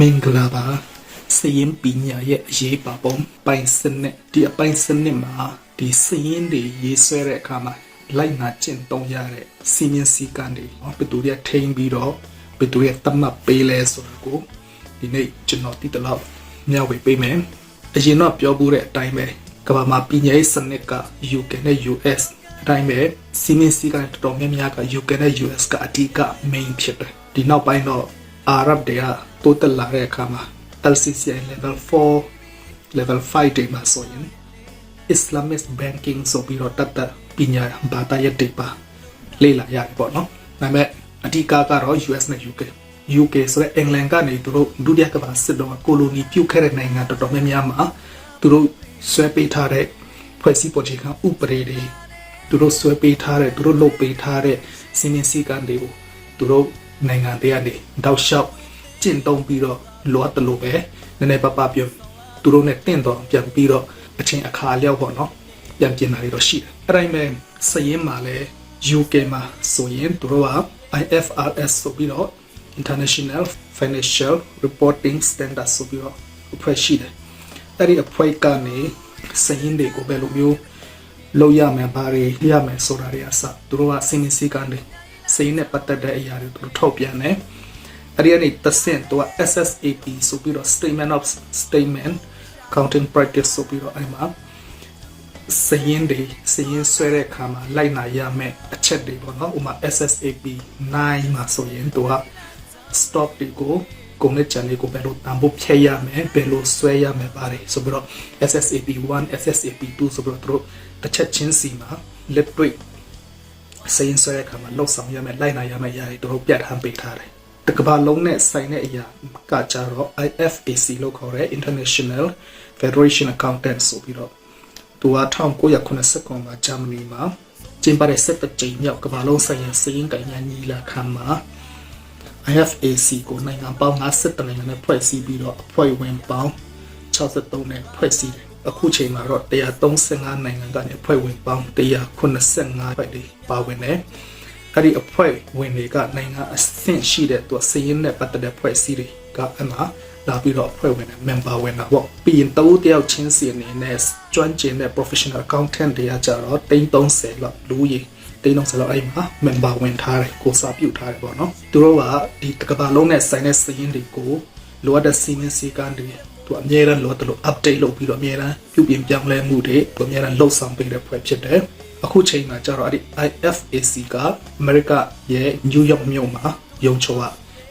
မင်္ဂလာပါစရင်ပညာရဲ့အရေးပါပုံပိုင်စနစ်ဒီအပိုင်စနစ်မှာဒီစရင်တွေရေးဆွဲတဲ့အခါမှာလိုက်နာကျင့်သုံးရတဲ့စီမင်းစည်းကမ်းတွေဘယ်သူတွေထိန်းပြီးတော့ဘယ်သူတွေတတ်မှတ်ပေးလဲဆိုတာကိုဒီနေ့ကျွန်တော်တိတလောက်မျှဝေပေးမယ်အရင်တော့ပြောဘူးတဲ့အတိုင်းပဲကမ္ဘာမှာပညာရေးစနစ်က UK နဲ့ US အတိုင်းပဲစီမင်းစည်းကမ်းတော်တော်များများက UK နဲ့ US ကအဓိက main ဖြစ်တယ်ဒီနောက်ပိုင်းတော့ အာရဗ်တွေကတိုးတက်လာတဲ့အခါမှာ LCCI level 4 level 5တွေမှာဆိုရင် Islamist banking ဆိုပြီးတော့တတ်တပညာဘာသာရပ်တွေပါလေ့လာရတယ်ပေါ့နော်။ဒါပေမဲ့အဓိကကတော့ US နဲ့ UK UK ဆိုတဲ့အင်္ဂလန်ကနေသူတို့ဒုတိယကမ္ဘာစစ်တော့ကိုလိုနီပြုတ်ခဲ့တဲ့နိုင်ငံတော်တော်များများမှာသူတို့ဆွဲပေးထားတဲ့ဖွဲ့စည်းပုံချေခံဥပဒေတွေသူတို့ဆွဲပေးထားတဲ့သူတို့လုပ်ပေးထားတဲ့စီမင်းစည်းကမ်းတွေကိုသူတို့ နိုင်ငံတွေကနေတောက်လျှောက်ကျင့်သုံးပြီးတော့လိုအပ်တယ်လို့ပဲနည်းနည်းပါးပါးပြောသူတို့နဲ့တင့်တော်ပြန်ပြီးတော့အချိန်အခါလျောက်ပေါ့နော်ပြန်ပြင်တာတွေတော့ရှိတယ်အဲ့တိုင်းပဲစရင်မှာလဲ UK မှာဆိုရင်သူတို့က IFRS ဆိုပြီးတော့ International Financial Reporting Standards ဆိုပြီးတော့အဖွဲ့ရှိတယ်အဲ့ဒီအဖွဲ့ကနေစရင်တွေကိုဘယ်လိုမျိုးလုပ်ရမယ်ဘာတွေရမယ်ဆိုတာတွေအစသူတို့ကစင်းစည်းကမ်းတွေ စရင်နဲ့ပတ်သက်တဲ့အရာတွေသူတို့ထုတ်ပြန်တယ်အဲ့ဒီကနေတဆင့်သူက SSAP ဆိုပြီးတော့ Statement of Statement Accounting Practice ဆိုပြီးတော့အဲ့မှာစရင်တွေစရင်ဆွဲတဲ့အခါမှာလိုက်နာရမယ်အချက်တွေပေါ့နော်ဥပမာ SSAP 9မှာဆိုရင်သူက stock တွေကိုကုန်တဲ့ channel ကိုဘယ်လိုတန်ဖို့ဖြည့်ရမယ်ဘယ်လိုဆွဲရမယ်ပါတယ်ဆိုပြီးတော့ SSAP 1 SSAP 2ဆိုပြီးတော့သူတို့တစ်ချက်ချင်းစီမှာလက်တွေ့ စရင်ဆွဲတဲ့အခါမှာလောက်ဆောင်ရမယ်လိုက်နာရမယ်အရာတွေသူတို့ပြတ်ထမ်းပေးထားတယ်တကဘာလုံးနဲ့ဆိုင်တဲ့အရာကကြတော့ IFAC လို့ခေါ်တဲ့ International Federation Accountant ဆိုပြီးတော့သူက1989မှာဂျာမနီမှာကျင်းပတဲ့ဆက်တကြိမ်မြောက်ကမ္ဘာလုံးဆိုင်ရာစည်ရင်ကိုင်ညာညီလာခံမှာ IFAC ကိုနိုင်ငံပေါင်း50နိုင်ငံနဲ့ဖွဲ့စည်းပြီးတော့အဖွဲ့ဝင်ပေါင်း63နဲ့ဖွဲ့စည်းတယ် အခုချိန်မှာတော့135နိုင်ငံကနေအဖွဲ့ဝင်ပေါင်း185ဖွဲ့တွေပါဝင်တယ်အဲ့ဒီအဖွဲ့ဝင်တွေကနိုင်ငံအဆင့်ရှိတဲ့သူစည်ရင်းနဲ့ပတ်သက်တဲ့ဖွဲ့စည်းတွေကအမှလာပြီးတော့အဖွဲ့ဝင်နဲ့ member ဝင်တာပေါ့ပြီးရင်တဦးတယောက်ချင်းစီအနေနဲ့ကျွမ်းကျင်တဲ့ professional accountant တွေကကြတော့330လောက်လူကြီးတိန်းတော့ဆိုတော့အဲ့မှာ member ဝင်ထားတယ်ကိုစာပြုတ်ထားတယ်ပေါ့နော်သူတို့ကဒီတကဘာလုံးနဲ့ဆိုင်တဲ့စည်ရင်းတွေကိုလိုအပ်တဲ့စီမင်းစည်းကမ်းတွေ သူအမြဲတမ်းလိုအပ်တယ်လို့ update လုပ်ပြီးတော့အမြဲတမ်းပြုပြင်ပြောင်းလဲမှုတွေသူအမြဲတမ်းလှုပ်ဆောင်ပေးတဲ့ဖွဲ့ဖြစ်တယ်အခုချိန်မှာကျတော့အဲ့ဒီ IFAC ကအမေရိကရဲ့နယူးယောက်မြို့မှာရုံချိုက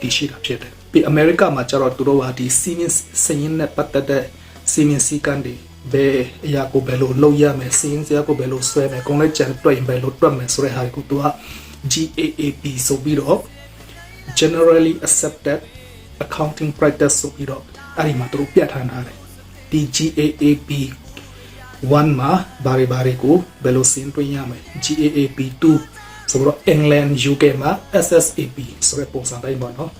တည်ရှိတာဖြစ်တယ်ပြီးအမေရိကမှာကျတော့သူတို့ကဒီစီမင်းစည်ရင်းနဲ့ပတ်သက်တဲ့စီမင်းစည်းကမ်းတွေဘယ်အရာကိုဘယ်လိုလုပ်ရမယ်စီးရင်စရာကိုဘယ်လိုဆွဲမယ်ကုန်လက်ကြံတွက်ရင်ဘယ်လိုတွက်မယ်ဆိုတဲ့ဟာကိုသူက GAAP ဆိုပြီးတော့ generally accepted accounting practice ဆိုပြီးတော့အဲ့ဒီမှာသူတို့ပြတ်ထန်းထားတယ်ဒီ GAAP 1မှာဘာတွေဘာတွေကိုဘယ်လိုစင်းတွင်းရမယ် GAAP 2ဆိုတော့ England UK မှာ SSAP ဆိုတဲ့ပုံစံတိုင်းပေါ့နော်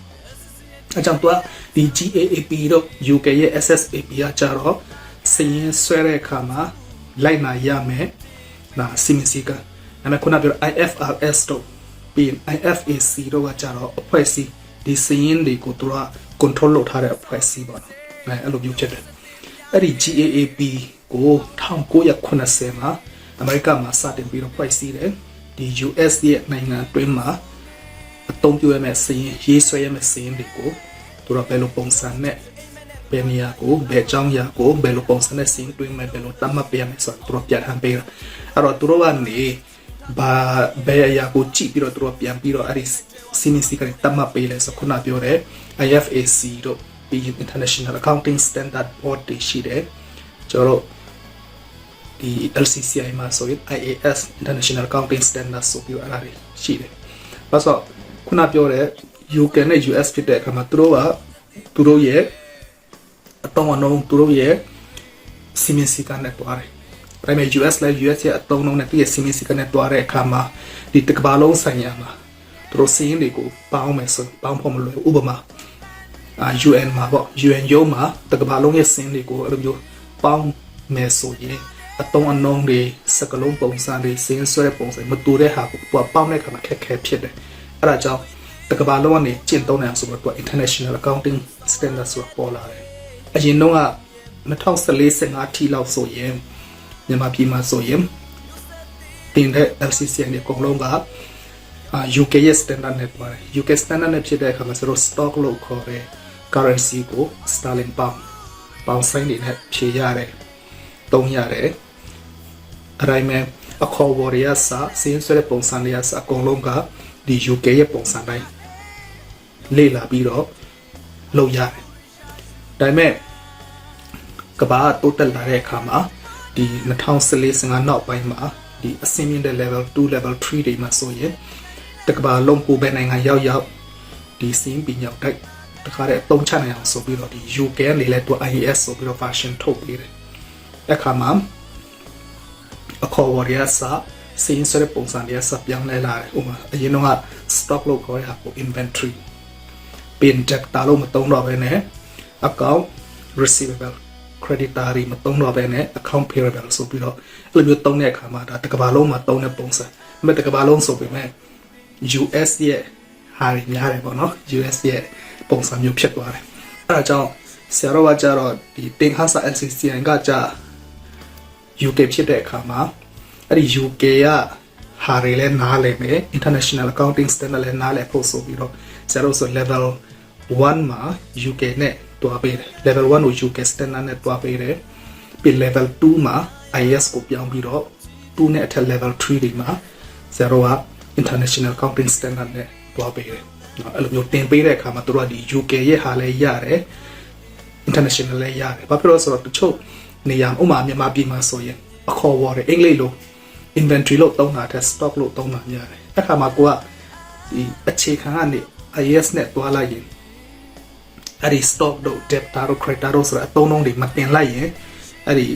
အကြောင်းတော့ဒီ GAAP တော့ UK ရဲ့ SSAP ကကြတော့စရင်ဆွဲတဲ့အခါမှာလိုက်နာရမယ်ဒါစီမီစီကအဲ့မဲ့ခုနပြော IFRS တော့ပြီး IFAC တော့ကကြတော့အဖွဲ့အစည်း ဒီစရင်တွေကိုသူက control လုပ်ထားတဲ့အဖွဲ့အစည်းပေါ့နော်အဲ့အဲ့လိုမျိုးဖြစ်တယ်အဲ့ဒီ GAAP ကို1980မှာအမေရိကမှာစတင်ပြီးတော့ဖွဲ့စည်းတယ်ဒီ US ရဲ့နိုင်ငံတွင်းမှာအသုံးပြုရမယ့်စရင်ရေးဆွဲရမယ့်စရင်တွေကိုသူတို့ဘယ်လိုပုံစံနဲ့ဘယ်နေရာကိုဘယ်ကြောင်းရာကိုဘယ်လိုပုံစံနဲ့စင်းတွင်းမယ်ဘယ်လိုတတ်မှတ်ပေးရမယ်ဆိုတော့သူတို့ပြန်ထမ်းပေးတာအဲ့တော့သူတို့ကနေ ဘာဘယ်အရာကိုကြည့်ပြီးတော့သူတို့ပြန်ပြီးတော့အဲ့ဒီစီမင်းစီကတတ်မှတ်ပေးလဲဆိုခုနပြောတဲ့ IFAC တို့ပြီး International Accounting Standard Board တွေရှိတယ်ကျွန်တော်တို့ဒီ LCCI မှာဆိုရင် IAS International Accounting Standards ဆိုပြီးတော့အဲ့ဒါတွေရှိတယ်။ဘာလို့ခုနပြောတဲ့ UK နဲ့ US ဖြစ်တဲ့အခါမှာသူတို့ကသူတို့ရဲ့အတောင်းအနှုံးသူတို့ရဲ့စီမင်းစီကနဲ့တွားတယ်။ ဒါပေမဲ့ US လည်း US ရဲ့အတောင်းအနှုံးနဲ့သူ့ရဲ့စီမင်းစီကနဲ့တွားတဲ့အခါမှာဒီတစ်ကမ္ဘာလုံးဆိုင်ရာမှာသူတို့စီးရင်တွေကိုပေါင်းမယ်ဆိုပေါင်းဖို့မလွယ်ဥပမာအာ UN မှာပေါ့ UN ရုံးမှာတစ်ကမ္ဘာလုံးရဲ့စင်းတွေကိုအဲ့လိုမျိုးပေါင်းမယ်ဆိုရင်အတုံးအနှုံးတွေစကလုံးပုံစံတွေစင်းဆွဲတဲ့ပုံစံမတူတဲ့ဟာကိုသူကပေါင်းတဲ့အခါမှာခက်ခဲဖြစ်တယ်အဲ့ဒါကြောင့်တကဘာလုံးကနေကျင့်သုံးနေအောင်ဆိုတော့သူက international accounting standard ဆိုတာပေါ်လာတယ်အရင်တော့က2014 15ထိလောက်ဆိုရင် မြန်မာပြည်မှာဆိုရင်တင်တဲ့ LCCN တွေအကုန်လုံးကအာ UK ရဲ့ standard နဲ့ပါတယ် UK standard နဲ့ဖြစ်တဲ့အခါမှာဆိုတော့ stock လို့ခေါ်တဲ့ currency ကို sterling pound pound sign တွေနဲ့ဖြည့်ရတယ်သုံးရတယ်အတိုင်းမဲ့အခေါ်ဝရရစာစင်းဆွဲတဲ့ပုံစံတွေကစအကုန်လုံးကဒီ UK ရဲ့ပုံစံတိုင်းလေ့လာပြီးတော့လုပ်ရတယ်ဒါပေမဲ့ကဘာတိုးတက်လာတဲ့အခါမှာ ဒီ2014 15နောက်ပိုင်းမှာဒီအဆင့်မြင့်တဲ့ level 2 level 3တွေမှာဆိုရင်တကဘာလုံးကိုပဲနိုင်ငံရောက်ရောက်ဒီစင်းပညာတိုက်တခါတည်းအသုံးချနိုင်အောင်ဆိုပြီးတော့ဒီ UK နေလဲသူ IAS ဆိုပြီးတော့ version ထုတ်ပေးတယ်အခါမှာအခေါ်ဝရရစာစင်းဆွဲတဲ့ပုံစံတွေကစပြောင်းလဲလာတယ်ဥပမာအရင်တော့ stock လို့ခေါ်ရတာကို inventory ပင်ချက်တာလို့မသုံးတော့ဘဲနဲ့ account receivable creditor တွေမသုံးတော့ဘဲနဲ့ account payable ဆိုပြီးတော့အဲ့လိုမျိုးသုံးတဲ့အခါမှာဒါတစ်ကမ္ဘာလုံးမှာသုံးတဲ့ပုံစံအမေတစ်ကမ္ဘာလုံးဆိုပေမဲ့ US ရဲ့ဟာတွေများတယ်ပေါ့နော် US ရဲ့ပုံစံမျိုးဖြစ်သွားတယ်အဲ့ဒါကြောင့်ဆရာတော်ကကြတော့ဒီတင်ခါစာ NCCN ကကြ UK ဖြစ်တဲ့အခါမှာအဲ့ဒီ UK ကဟာတွေလည်းနားလည်မယ် international accounting standard လည်းနားလည်ဖို့ဆိုပြီးတော့ဆရာတို့ဆို level 1မှာ UK နဲ့ တွားပေးတယ် level 1ကို UK standard နဲ့တွားပေးတယ်ပြီး level 2မှာ IS ကိုပြောင်းပြီးတော့2နဲ့အထက် level 3တွေမှာ0က international accounting standard နဲ့တွားပေးတယ်နော်အဲ့လိုမျိုးတင်ပေးတဲ့အခါမှာတို့ကဒီ UK ရဲ့ဟာလည်းရတယ် international လည်းရတယ်ဘာဖြစ်လို့ဆိုတော့တချို့နေရာဥမာမြန်မာပြည်မှာဆိုရင်အခေါ်ဝေါ်တယ်အင်္ဂလိပ်လို inventory လို့သုံးတာတဲ့ stock လို့သုံးတာများတယ်အဲ့ခါမှာကိုကဒီအခြေခံကနေ IS နဲ့တွားလိုက်ရင် အဲ့ဒီ stock တို့ debtor တို့ creditor တို့ဆိုတာအသုံးလုံးတွေမတင်လိုက်ရင်အဲ့ဒီ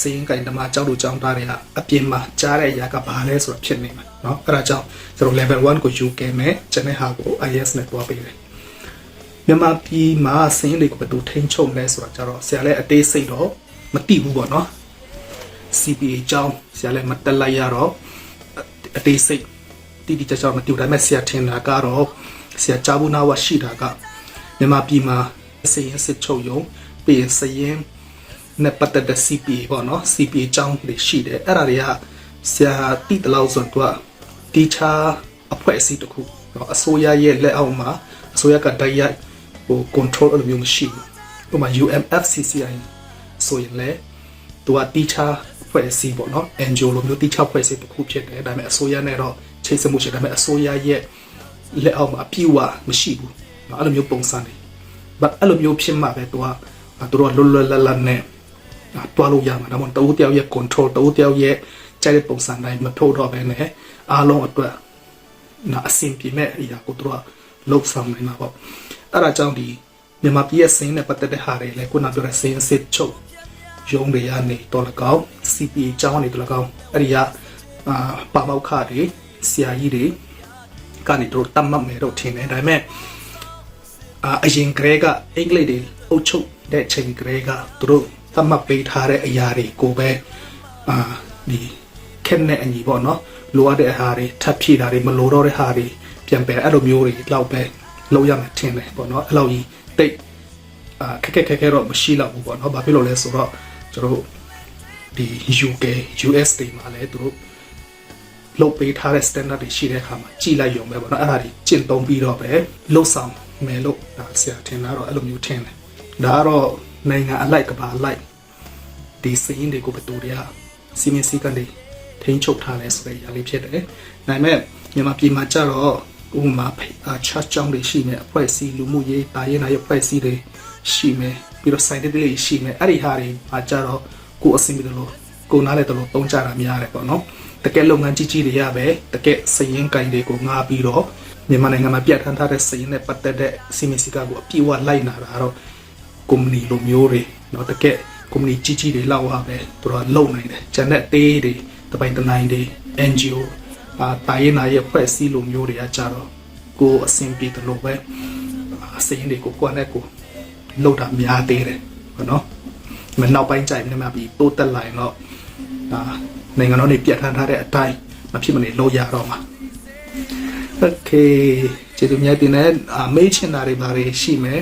စင်းကင်တမကြောက်တို့ကြောင်းသားတွေကအပြင်မှာကြားတဲ့အရာကဘာလဲဆိုတာဖြစ်နေမှာเนาะအဲ့ဒါကြောင့်ကျွန်တော် level 1ကိုယူခဲ့မယ်ကျွန်တဲ့ဟာကို IAS နဲ့တွားပေးတယ်မြန်မာပြည်မှာစင်းတွေကိုဘယ်သူထိန်းချုပ်လဲဆိုတာကြတော့ဆရာလည်းအသေးစိတ်တော့မသိဘူးပေါ့နော် CPA အကြောင်းဆရာလည်းမတက်လိုက်ရတော့အသေးစိတ်တိတိကျကျမသိဘူးဒါပေမဲ့ဆရာထင်တာကတော့ဆရာကြားဘူးနာဝရှိတာက မြန်မာပြည်မှာစည်ရင်စစ်ချုပ်ရုံပြည်စည်ရင်နဲ့ပတ်သက်တဲ့ CPA ပေါ့နော် CPA အကြောင်းတွေရှိတယ်အဲ့ဒါတွေကဆရာတိတလောက်ဆိုတော့တီချာအဖွဲ့အစည်းတခုအစိုးရရဲ့လက်အောက်မှာအစိုးရကတိုက်ရိုက်ဟို control အဲ့လိုမျိုးမရှိဘူးဥပမာ UMFCCI ဆိုရင်လည်းသူကတီချာဖွဲ့စည်းပေါ့နော် NGO လိုမျိုးတီချာဖွဲ့စည်းတစ်ခုဖြစ်တယ်ဒါပေမဲ့အစိုးရနဲ့တော့ချိတ်ဆက်မှုရှိတယ်ဒါပေမဲ့အစိုးရရဲ့လက်အောက်မှာအပြည့်အဝမရှိဘူး အဲ့လိုမျိုးပုံစံတွေ but အဲ့လိုမျိုးဖြစ်မှပဲသူကသူတို့ကလွတ်လွတ်လပ်လပ်နဲ့တွားလို့ရမှာဒါမှမဟုတ်တဦးတယောက်ရဲ့ control တဦးတယောက်ရဲ့ကြိုက်တဲ့ပုံစံတိုင်းမထုတ်တော့ဘဲနဲ့အားလုံးအတွက်နာအဆင်ပြေမဲ့အရာကိုသူတို့ကလှုပ်ဆောင်နေတာပေါ့အဲ့ဒါကြောင့်ဒီမြန်မာပြည်ရဲ့စင်းနဲ့ပတ်သက်တဲ့ဟာတွေလည်းခုနပြောတဲ့စင်းစစ်ချုပ်ရုံးတွေကနေတော့လကောက် CPA ကျောင်းနေတော့လကောက်အဲ့ဒီကအာပါမောက်ခတွေဆရာကြီးတွေကနေတို့တတ်မှတ်မယ်တော့ထင်တယ်ဒါပေမဲ့ အာအရင်ကလေးကအင်္ဂလိပ်တွေအုပ်ချုပ်တဲ့ချိန်ကလေးကသူတို့သတ်မှတ်ပေးထားတဲ့အရာတွေကိုပဲအာဒီခက်နဲ့အညီပေါ့နော်လိုအပ်တဲ့အရာတွေထပ်ဖြည့်တာတွေမလိုတော့တဲ့ဟာတွေပြန်ပယ်အဲ့လိုမျိုးတွေလောက်ပဲလုပ်ရမှာထင်တယ်ပေါ့နော်အဲ့လိုကြီးတိတ်အာခက်ခက်ခက်ခက်တော့မရှိတော့ဘူးပေါ့နော်ဘာဖြစ်လို့လဲဆိုတော့ကျွန်တော်တို့ဒီ UK US တွေမှာလည်းသူတို့လုပ်ပေးထားတဲ့ standard တွေရှိတဲ့အခါမှာကြည်လိုက်ရုံပဲပေါ့နော်အဲ့ဒါတွေကျင့်သုံးပြီးတော့ပဲလှုပ်ဆောင် မယ်လို့ဒါဆရာထင်တာတော့အဲ့လိုမျိုးထင်တယ်ဒါကတော့နိုင်ငံအလိုက်ကဘာအလိုက်ဒီစင်းတွေကိုဘယ်သူတွေကစီမင်းစည်းကမ်းတွေထိန်းချုပ်ထားလဲဆိုတဲ့အရာလေးဖြစ်တယ်။ဒါပေမဲ့မြန်မာပြည်မှာကြတော့ဥပမာအာချာချောင်းတွေရှိမယ်အဖွဲ့အစည်းလူမှုရေးတာရေးနာရေးအဖွဲ့အစည်းတွေရှိမယ်ပြီးတော့ scientific တွေရှိမယ်အဲ့ဒီဟာတွေမှာကြတော့ကိုယ်အဆင်ပြေတယ်လို့ကိုယ်နားလဲတယ်လို့သုံးကြတာများတယ်ပေါ့နော်။တကယ်လုပ်ငန်းကြီးကြီးတွေရပဲတကယ်စရင်ကင်တွေကိုငားပြီးတော့ မြန်မာနိုင်ငံမှာပြတ်ထန်းထားတဲ့စရင်နဲ့ပတ်သက်တဲ့စီမင်းစည်းကမ်းကိုအပြည့်အဝလိုက်နာတာတော့ ကုမ္ပဏီလိုမျိုးတွေเนาะတကယ်ကုမ္ပဏီကြီးကြီးတွေလောက်ပါပဲသူတို့ကလုံနိုင်တယ်ဂျန်တဲ့တေးတွေတပိုင်တနိုင်တွေ NGO အာတာရင်နာရဲ့ဖွဲ့စည်းလိုမျိုးတွေကကြတော့ကိုယ်အဆင်ပြေတယ်လို့ပဲအစင်းတွေကိုကိုယ်နဲ့ကိုယ်လုံတာများသေးတယ်ဟုတ်နော်မနောက်ပိုင်းကြိုင်နေမှာပြီးတိုးတက်လာရင်တော့ဒါနိုင်ငံတော်နေပြတ်ထန်းထားတဲ့အတိုင်းမဖြစ်မနေလုပ်ရတော့မှာ โอเคကျေးဇူးများတင်တဲ့အာမေးချင်တာတွေဘာတွေရှိမယ်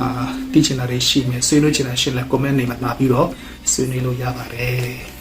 အာသိချင်တာတွေရှိမယ်ဆွေးနွေးချင်တာရှိလဲ comment နေမှာလာပြီးတော့ဆွေးနွေးလို့ရပါတယ်